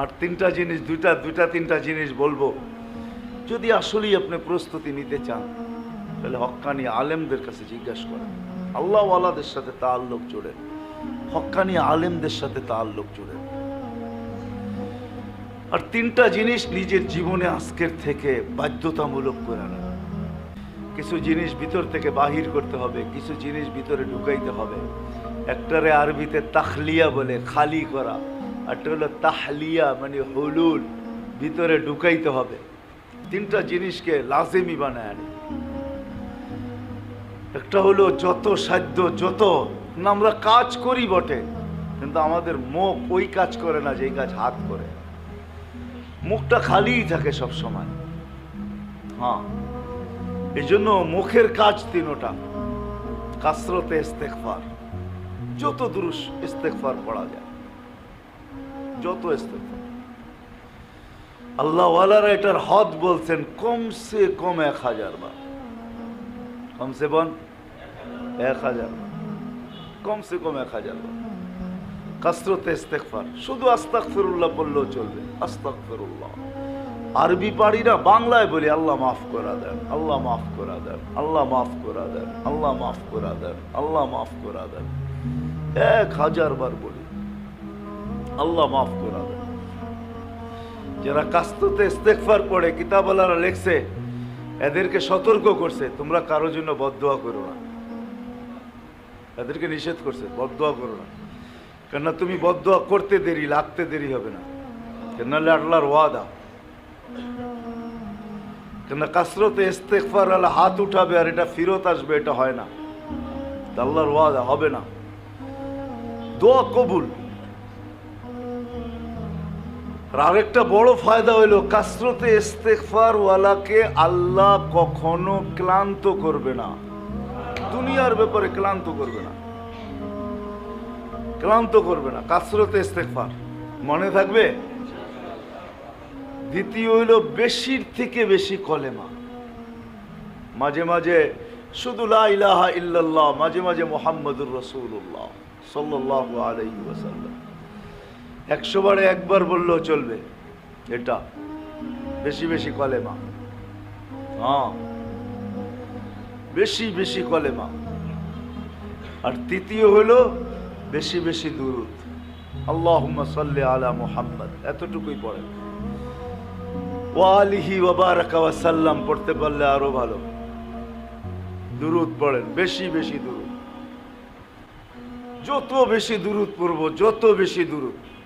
আর তিনটা জিনিস, দুইটা দুইটা, তিনটা জিনিস বলব। যদি আসলেই আপনি প্রস্তুতি নিতে চান, তাহলে হক্কানি আলেমদের কাছে জিজ্ঞাসা করেন। আল্লাহওয়ালাদের সাথে তাল্লুক জোড়েন হক্কানি আলেমদের সাথে তাল্লুক জোড়েন আর তিনটা জিনিস নিজের জীবনে আজকের থেকে বাধ্যতামূলক করে নেন। কিছু জিনিস ভিতর থেকে বাহির করতে হবে, কিছু জিনিস ভিতরে ঢুকাইতে হবে। একটারে আরবিতে তাখলিয়া বলে, খালি করা। একটা হলো তাহলিয়া মানে হলুল, ভিতরে ঢুকাইতে হবে। তিনটা জিনিসকে লাজেমি বানায় আনে। একটা হলো যত সাধ্য, যত না আমরা কাজ করি বটে, কিন্তু আমাদের মুখ ওই কাজ করে না যেই কাজ হাত করে। মুখটা খালিই থাকে সব সময় হ্যাঁ এই জন্য মুখের কাজ তিনোটা, কাসরতে ইস্তেকফার যত দুরুস ইস্তেকফার পড়া যায়। যত ইস্তেকফার আল্লাহ ওয়ালারা এটার হদ বলছেন, কমসে কম এক হাজার বার। কমসে বন এক হাজার কমসে কম এক হাজার বার। কাসরতে ইস্তেকফার শুধু আস্তাক ফিরুল্লাহ বললেও চলবে। আস্তাক ফিরুল্লাহ আরবি পারি না বাংলায় বলি, আল্লাহ মাফ করা দেন, আল্লাহ মাফ করা দেন, আল্লাহ মাফ করা দেন, আল্লাহ মাফ করা দেন, আল্লাহ মাফ করা দেন। এক হাজার বার বলি। আল্লাহ মাফ করা দেন যারা কাস্তুতে ইস্তেকফার পড়ে কিতাবালারা লেখছে, এদেরকে সতর্ক করছে, তোমরা কারোর জন্য বদদোয়া করো না। এদেরকে নিষেধ করছে, বদদোয়া করো না। কেননা তুমি বদদোয়া করতে দেরি, লাগতে দেরি হবে না। কেন আল্লাহর ওয়াদা। কেন কাসরতে ইস্তেকফার আলা হাত উঠাবে আর এটা ফিরত আসবে, এটা হয় না। আল্লাহর ওয়াদা, হবে না। দোয়া কবুল। আর আরেকটা বড় ফায়দা হইল, কাসরতে ইস্তেকফার ওয়ালাকে আল্লাহ কখনো ক্লান্ত করবে না। দুনিয়ার ব্যাপারে ক্লান্ত করবে না। ক্লান্ত করবে না, কাসরতে ইস্তেকফার মনে থাকবে? দ্বিতীয় হইল, বেশির থেকে বেশি কলেমা। মাঝে মাঝে শুধু ইলাহা ইল্লাল্লাহ, মাঝে মাঝে মোহাম্মদুর রসুল্লাহ সাল্লাহ আলাইহি ওয়াসাল্লাম। একশো বারে একবার বললেও চলবে। এটা। বেশি বেশি কলেমা হ্যাঁ। বেশি বেশি কলেমা আর তৃতীয় হলো বেশি বেশি দুরুদ। আল্লাহ সাল্লি আলা মুহাম্মদ। এতটুকুই পড়ে। ওয়ালিহি ওবারাকা ওয়াসাল্লাম পড়তে পারলে আরও ভালো। দুরুদ পড়েন। বেশি বেশি দুরুদ। যত বেশি দুরুদ পড়ব, যত বেশি দুরুদ।